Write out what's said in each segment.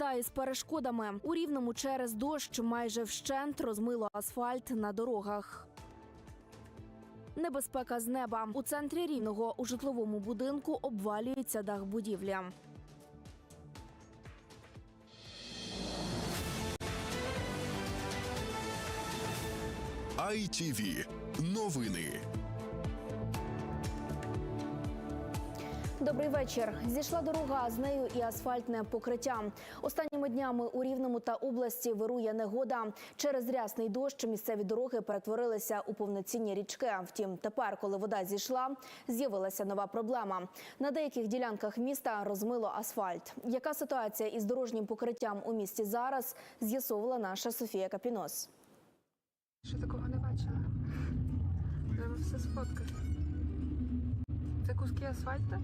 вода із перешкодами. У рівному через дощ майже вщент розмило асфальт на дорогах. Небезпека з неба у центрі рівного у житловому будинку обвалюється дах будівлі. ITV. Новини. Добрий вечір. Зійшла дорога, з нею і асфальтне покриття. Останніми днями у Рівному та області вирує негода. Через рясний дощ місцеві дороги перетворилися у повноцінні річки. Втім, тепер, коли вода зійшла, з'явилася нова проблема. На деяких ділянках міста розмило асфальт. Яка ситуація із дорожнім покриттям у місті зараз? З'ясовувала наша Софія Капінос. Ще такого не бачила. Треба все сфоткати. Куски асфальту?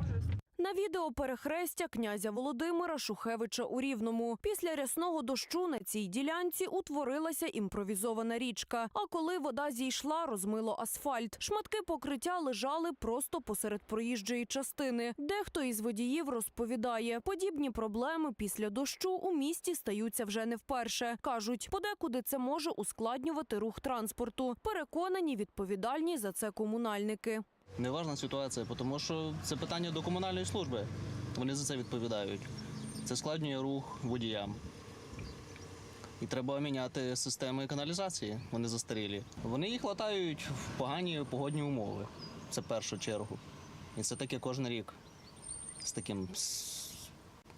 Ужас. На відео перехрестя князя Володимира Шухевича у Рівному. Після рясного дощу на цій ділянці утворилася імпровізована річка. А коли вода зійшла, розмило асфальт. Шматки покриття лежали просто посеред проїжджої частини. Дехто із водіїв розповідає, подібні проблеми після дощу у місті стаються вже не вперше. кажуть, подекуди це може ускладнювати рух транспорту. Переконані відповідальні за це комунальники. Неважна ситуація, тому що це питання до комунальної служби. Вони за це відповідають. Це складнює рух водіям. І треба міняти системи каналізації. Вони застарілі. Вони їх латають в погані погодні умови. Це першу чергу. І це таке кожен рік з таким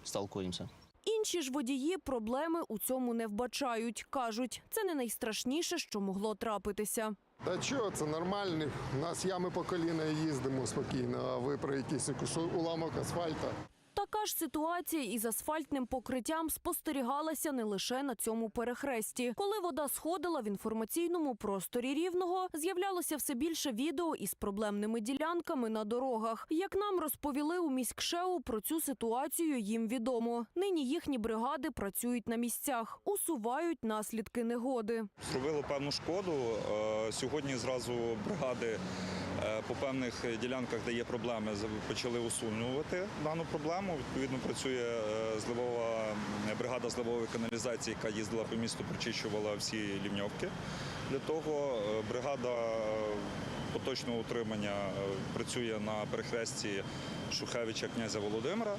сталкуємося. Інші ж водії проблеми у цьому не вбачають. кажуть, це не найстрашніше, що могло трапитися. Та чого, це нормально. У нас ями по коліна їздимо спокійно, а ви про якийсь уламок асфальта. Така ж ситуація із асфальтним покриттям спостерігалася не лише на цьому перехресті. Коли вода сходила в інформаційному просторі рівного, з'являлося все більше відео із проблемними ділянками на дорогах. Як нам розповіли у міськшеу про цю ситуацію, їм відомо. Нині їхні бригади працюють на місцях, усувають наслідки негоди. зробило певну шкоду. Е, Сьогодні зразу бригади по певних ділянках, де є проблеми, почали усунувати дану проблему. Відповідно, працює е, зливова бригада зливової каналізації, яка їздила по місту, прочищувала всі лівньовки. Для того е, бригада е, поточного утримання е, працює на перехресті Шухевича князя Володимира,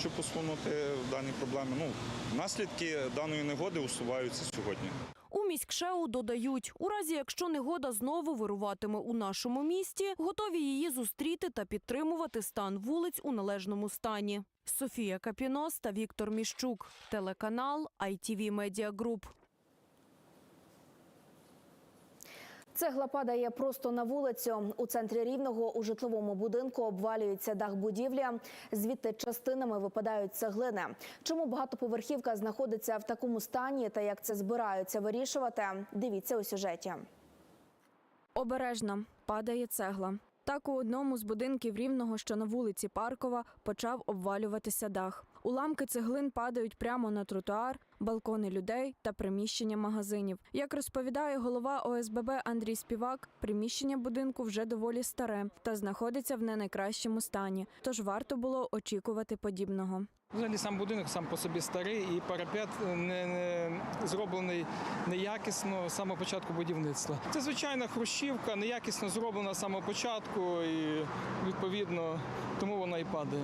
щоб усунути дані проблеми. Ну, наслідки даної негоди усуваються сьогодні. У міськшеу додають, у разі якщо негода знову вируватиме у нашому місті, готові її зустріти та підтримувати стан вулиць у належному стані. Софія Капінос та Віктор Міщук. Телеканал ITV Media Group. Цегла падає просто на вулицю. У центрі рівного у житловому будинку обвалюється дах будівлі. Звідти частинами випадають цеглини. Чому багатоповерхівка знаходиться в такому стані та як це збираються вирішувати? Дивіться у сюжеті. Обережно падає цегла. Так у одному з будинків рівного, що на вулиці Паркова, почав обвалюватися дах. Уламки цеглин падають прямо на тротуар, балкони людей та приміщення магазинів. Як розповідає голова ОСББ Андрій Співак, приміщення будинку вже доволі старе та знаходиться в не найкращому стані. Тож варто було очікувати подібного. Взагалі сам будинок сам по собі старий і парапет не, не зроблений неякісно з самого початку будівництва. Це звичайна хрущівка, неякісно зроблена з самого початку і відповідно тому вона і падає.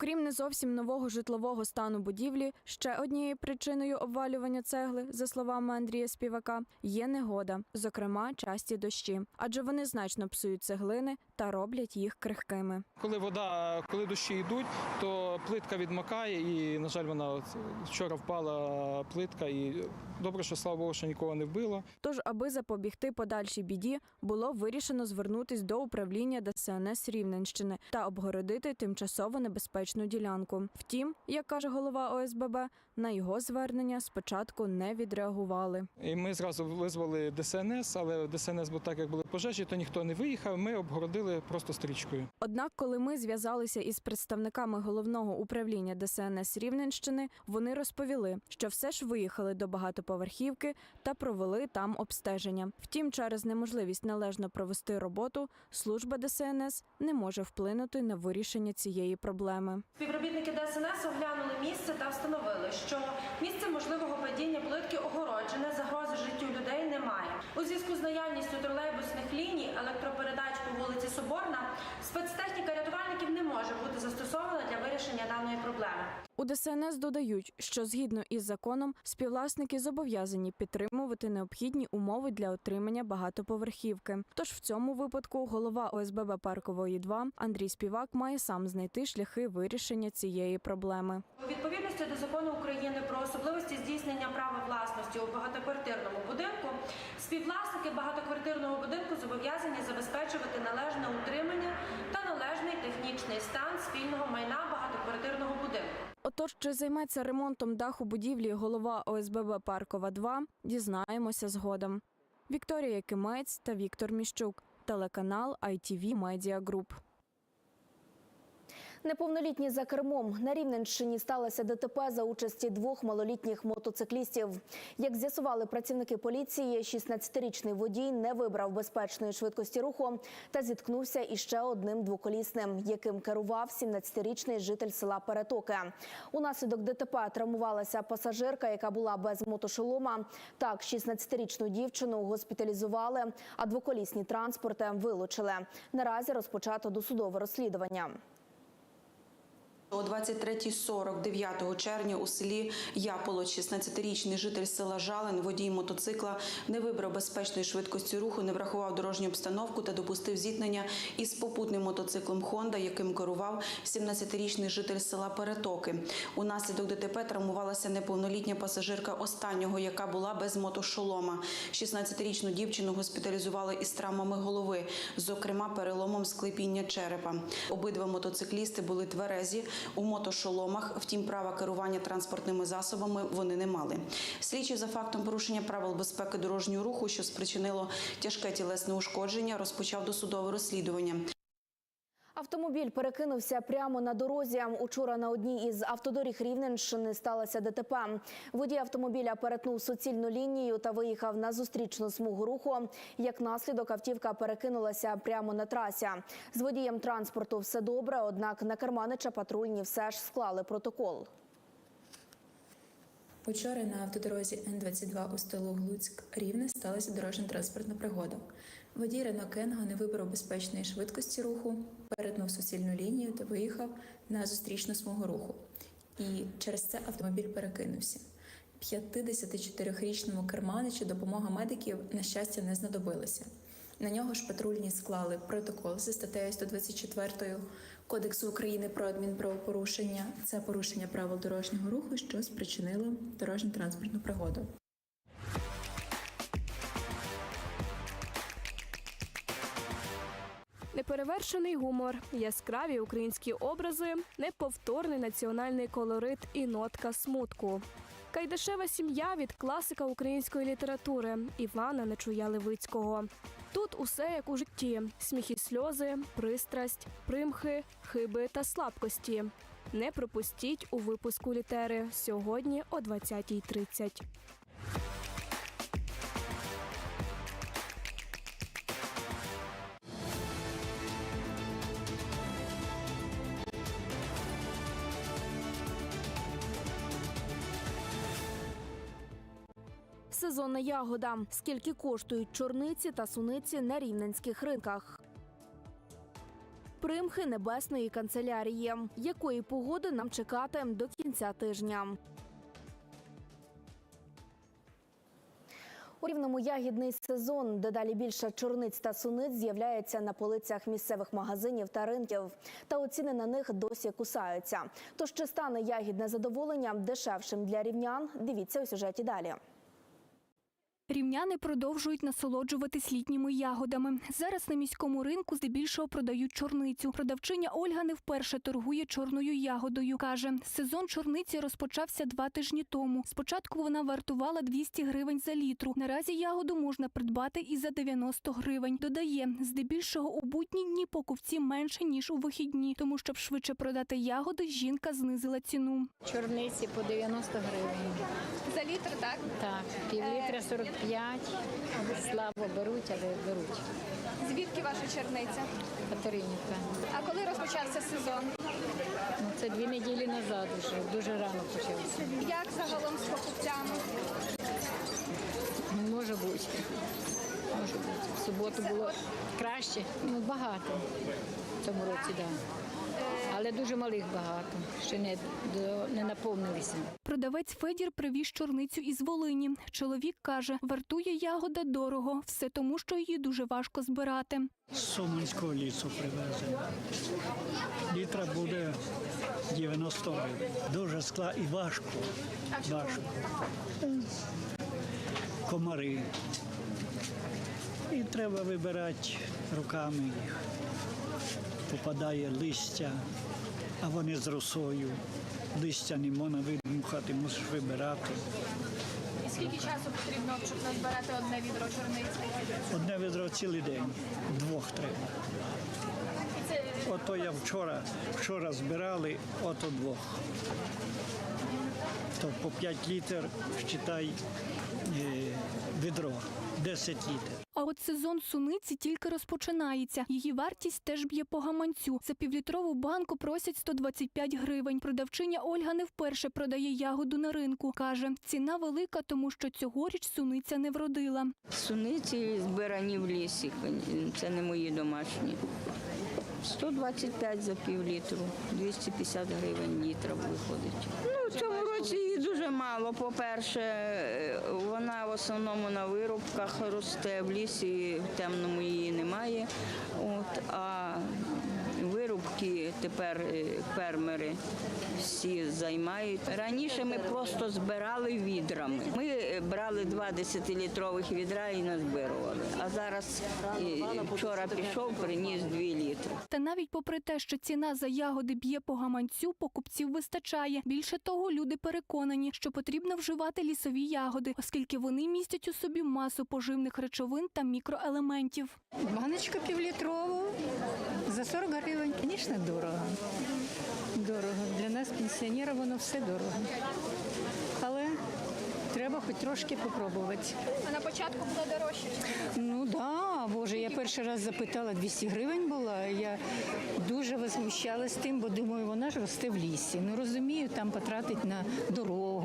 Окрім не зовсім нового житлового стану будівлі, ще однією причиною обвалювання цегли, за словами Андрія Співака, є негода, зокрема часті дощі, адже вони значно псують цеглини та роблять їх крихкими. Коли вода, коли дощі йдуть, то плитка відмокає, і, на жаль, вона от вчора впала плитка, і добре, що слава Богу, що нікого не вбило. Тож, аби запобігти подальшій біді, було вирішено звернутись до управління ДСНС Рівненщини та обгородити тимчасово небезпечну ділянку. Втім, як каже голова ОСББ, на його звернення спочатку не відреагували. І ми зразу визвали ДСНС, але ДСНС, бо так як були пожежі, то ніхто не виїхав. Ми обгородили просто стрічкою. Однак, коли ми зв'язалися із представниками головного управління ДСНС Рівненщини, вони розповіли, що все ж виїхали до багатоповерхівки та провели там обстеження. Втім, через неможливість належно провести роботу, служба ДСНС не може вплинути на вирішення цієї проблеми. Співробітники ДСНС оглянули місце та встановили, що місце У зв'язку з наявністю тролейбусних ліній електропередач по вулиці Соборна спецтехніка рятувальників не може бути застосована для вирішення даної проблеми. У ДСНС додають, що згідно із законом співвласники зобов'язані підтримувати необхідні умови для отримання багатоповерхівки. Тож в цьому випадку голова ОСББ Паркової 2 Андрій Співак має сам знайти шляхи вирішення цієї проблеми. У відповідності до закону України про особливості здійснення права власності у багатоквартирному будинку, співвласники багатоквартирного будинку зобов'язані забезпечувати належне утримання та належний технічний стан спільного майна багатоквартирного будинку. Отож, чи займеться ремонтом даху будівлі голова ОСББ Паркова 2 дізнаємося згодом. Вікторія Кимець та Віктор Міщук, телеканал ITV Media Group. Неповнолітні за кермом на Рівненщині сталося ДТП за участі двох малолітніх мотоциклістів. Як з'ясували працівники поліції, 16-річний водій не вибрав безпечної швидкості руху та зіткнувся із ще одним двоколісним, яким керував 17-річний житель села Перетоки. Унаслідок ДТП травмувалася пасажирка, яка була без мотошолома. Так, 16-річну дівчину госпіталізували, а двоколісні транспорти вилучили. Наразі розпочато досудове розслідування. О 23.40 9 червня у селі Яполо 16-річний житель села Жалин, водій мотоцикла, не вибрав безпечної швидкості руху, не врахував дорожню обстановку та допустив зіткнення із попутним мотоциклом Хонда, яким керував 17-річний житель села Перетоки. Унаслідок ДТП травмувалася неповнолітня пасажирка останнього, яка була без мотошолома. 16-річну дівчину госпіталізували із травмами голови, зокрема переломом склепіння черепа. Обидва мотоциклісти були тверезі у мотошоломах, втім права керування транспортними засобами вони не мали. Слідчі за фактом порушення правил безпеки дорожнього руху, що спричинило тяжке тілесне ушкодження, розпочав досудове розслідування. Автомобіль перекинувся прямо на дорозі. Учора на одній із автодоріг Рівненщини сталося ДТП. Водій автомобіля перетнув суцільну лінію та виїхав на зустрічну смугу руху. Як наслідок, автівка перекинулася прямо на трасі. З водієм транспорту все добре, однак на керманича патрульні все ж склали протокол. Учора на автодорозі Н-22 у столу Глуцьк Рівне сталася дорожньо-транспортна пригода. Водій Рено Кенго не вибрав безпечної швидкості руху, перетнув суцільну лінію та виїхав на зустрічну смугу руху. І через це автомобіль перекинувся. 54-річному керманичу допомога медиків, на щастя, не знадобилася. На нього ж патрульні склали протокол за статтею 124 Кодексу України про адмінправопорушення. Це порушення правил дорожнього руху, що спричинило дорожньо-транспортну пригоду. Неперевершений гумор, яскраві українські образи, неповторний національний колорит і нотка смутку. Кайдашева сім'я від класика української літератури Івана Нечуя Левицького. Тут усе як у житті: сміх і сльози, пристрасть, примхи, хиби та слабкості. Не пропустіть у випуску літери сьогодні о 20.30. Сезонна ягода. Скільки коштують чорниці та суниці на рівненських ринках? Примхи небесної канцелярії. Якої погоди нам чекати до кінця тижня? У рівному ягідний сезон дедалі більше чорниць та суниць з'являється на полицях місцевих магазинів та ринків. Та ціни на них досі кусаються. Тож чи стане ягідне задоволення дешевшим для рівнян? Дивіться у сюжеті далі. Рівняни продовжують насолоджуватись літніми ягодами. Зараз на міському ринку здебільшого продають чорницю. Продавчиня Ольга не вперше торгує чорною ягодою. Каже, сезон чорниці розпочався два тижні тому. Спочатку вона вартувала 200 гривень за літру. Наразі ягоду можна придбати і за 90 гривень. Додає, здебільшого у будні дні покупці менше ніж у вихідні. Тому щоб швидше продати ягоди, жінка знизила ціну. Чорниці по 90 гривень. За літр, так? Так, пів літра 45 п'ять. Слабо беруть, але беруть. Звідки ваша черниця? Катеринівка. А коли розпочався сезон? Ну, це дві неділі назад вже, дуже рано почався. Як загалом з покупцями? Ну, може бути. Може бути. В суботу було краще. Ну, багато в цьому році, так. Да. Але дуже малих багато. Ще не, до, не наповнилися. Продавець Федір привіз чорницю із Волині. Чоловік каже, вартує ягода дорого, все тому, що її дуже важко збирати. З Суманського лісу привезено. Літра буде 90 гривень. Дуже скла і важко. Важко. Комари. І треба вибирати руками їх. Попадає листя, а вони з росою. Листя не можна видмухати, мусиш вибирати. І скільки часу потрібно, щоб назбирати одне відро чорниці? Одне відро цілий день, двох треба. Ото я вчора, вчора збирали, ото двох. То по 5 літр, вважай, е, відро, 10 літрів. А от сезон суниці тільки розпочинається. Її вартість теж б'є по гаманцю. За півлітрову банку просять 125 гривень. Продавчиня Ольга не вперше продає ягоду на ринку. Каже, ціна велика, тому що цьогоріч суниця не вродила. Суниці збирані в лісі, це не мої домашні. 125 за пів літру, 250 гривень літра виходить. Ну, в цьому році її дуже мало. По-перше, в основному на вирубках росте, в лісі в темному її немає. От, а вирубки тепер е, фермери всі займають. Раніше ми просто збирали відрами. Ми е, брали два 10-літрових відра і назбирували. А зараз е, вчора пішов, приніс 2 літри. Та навіть попри те, що ціна за ягоди б'є по гаманцю, покупців вистачає. Більше того, люди переконані, що потрібно вживати лісові ягоди, оскільки вони містять у собі масу поживних речовин та мікроелементів. Баночка півлітрову за 40 гривень. Звісно, дорого. Дорого. Для нас, пенсіонерів, воно все дорого. Але треба хоч трошки попробувати. А на початку було дорожче. Ну да, боже, я перший раз запитала, 200 гривень була. Я дуже возмущалась тим, бо думаю, вона ж росте в лісі. Ну розумію, там потратить на дорогу.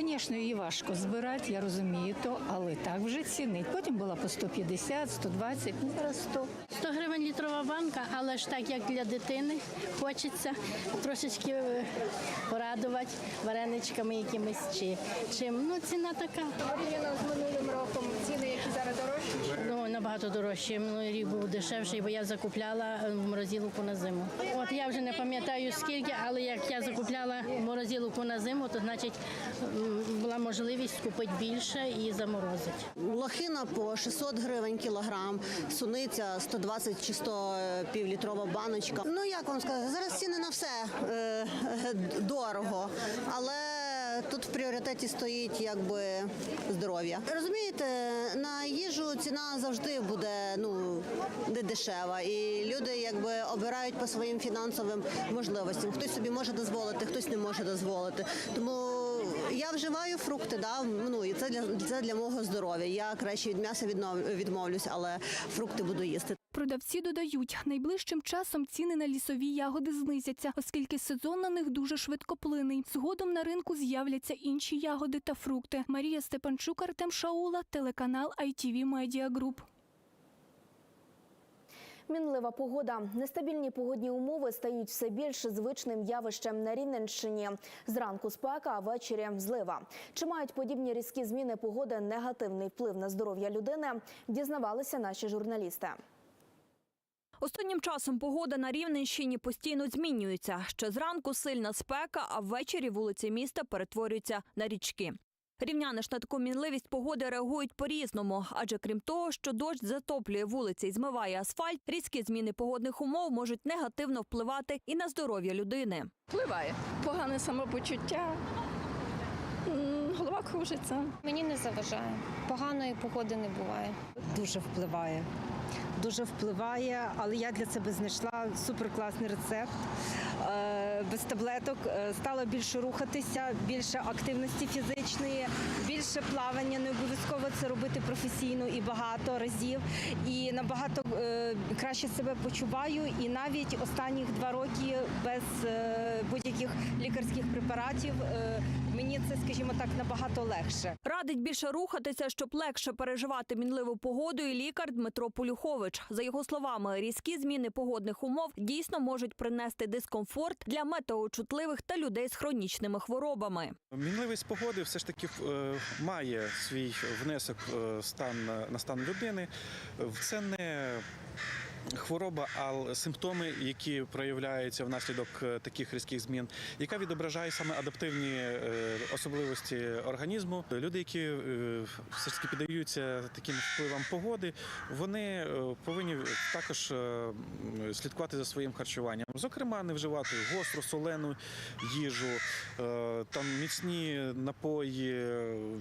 Звісно, її важко збирати, я розумію то, але так вже цінить. Потім була по 150, 120, ну зараз 100. 100 гривень літрова банка, але ж так як для дитини хочеться трошечки е, порадувати вареничками якимись чи чим. Ну, ціна така. Порівняно з минулим роком ціни, які зараз дорожчі. Ну, набагато дорожче. Минулий рік був дешевший, бо я закупляла е, в морозилку на зиму. От я вже не пам'ятаю скільки, але як я закупляла морозилку на зиму, то значить була можливість купити більше і заморозити. Лохина по 600 гривень кілограм, суниця 120 чи 100 півлітрова баночка. Ну як вам сказати, зараз ціни на все е, е, дорого, але тут в пріоритеті стоїть якби здоров'я. Розумієте, на їжу ціна завжди буде ну не дешева, і люди якби обирають по своїм фінансовим можливостям. Хтось собі може дозволити, хтось не може дозволити. Тому я вживаю фрукти, да, ну і це для це для мого здоров'я. Я краще від м'яса відмовлюсь, але фрукти буду їсти. Продавці додають, найближчим часом ціни на лісові ягоди знизяться, оскільки сезон на них дуже швидкоплинний. Згодом на ринку з'являться інші ягоди та фрукти. Марія Степанчук, Артем Шаула, телеканал ITV Media Group. Мінлива погода. Нестабільні погодні умови стають все більш звичним явищем на Рівненщині. Зранку спека, а ввечері злива. Чи мають подібні різкі зміни погоди негативний вплив на здоров'я людини? Дізнавалися наші журналісти. Останнім часом погода на Рівненщині постійно змінюється. Ще зранку сильна спека, а ввечері вулиці міста перетворюються на річки. Рівняни ж на таку мінливість погоди реагують по-різному, адже крім того, що дощ затоплює вулиці і змиває асфальт, різкі зміни погодних умов можуть негативно впливати і на здоров'я людини. Впливає. Погане самопочуття, голова кружиться. Мені не заважає. Поганої погоди не буває. Дуже впливає. Дуже впливає, але я для себе знайшла суперкласний рецепт. Е, без таблеток, е, стала більше рухатися, більше активності фізичної, більше плавання. Не обов'язково це робити професійно і багато разів. І набагато е, краще себе почуваю. І навіть останніх два роки без будь-яких лікарських препаратів мені це, скажімо так, набагато легше. Радить більше рухатися, щоб легше переживати мінливу погоду. І лікар Дмитро Полюхович. За його словами, різкі зміни погодних умов дійсно можуть принести дискомфорт для метеочутливих та людей з хронічними хворобами. Мінливість погоди все ж таки е, має свій внесок е, стан на стан людини. Це не хвороба, а симптоми, які проявляються внаслідок е, таких різких змін, яка відображає саме адаптивні е, особливості організму. Люди, які е, все ж таки піддаються таким впливам погоди, вони повинні також слідкувати за своїм харчуванням. Зокрема, не вживати гостру, солену їжу, там міцні напої,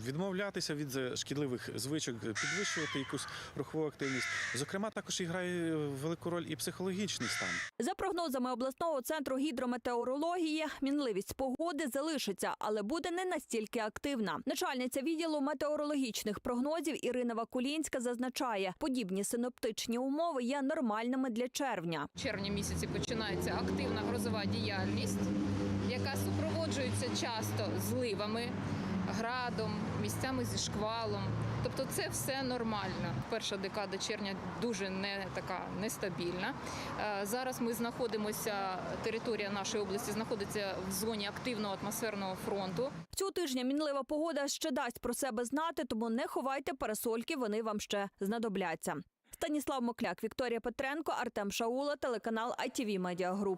відмовлятися від шкідливих звичок, підвищувати якусь рухову активність. Зокрема, також і грає велику роль і психологічний стан. За прогнозами обласного центру гідрометеорології, мінливість погоди залишиться, але буде не настільки активна. Начальниця відділу метеорологічних прогнозів Ірина Вакулінська зазначає, подібні синоптичні умови є нормальними для червня. В червні місяці починається активна грозова діяльність, яка супроводжується часто зливами, градом, місцями зі шквалом. Тобто це все нормально. Перша декада червня дуже не така нестабільна. Е, Зараз ми знаходимося, територія нашої області знаходиться в зоні активного атмосферного фронту. Цього тижня мінлива погода ще дасть про себе знати, тому не ховайте парасольки, вони вам ще знадобляться. Станіслав Мокляк, Вікторія Петренко, Артем Шаула, телеканал ITV Media Group.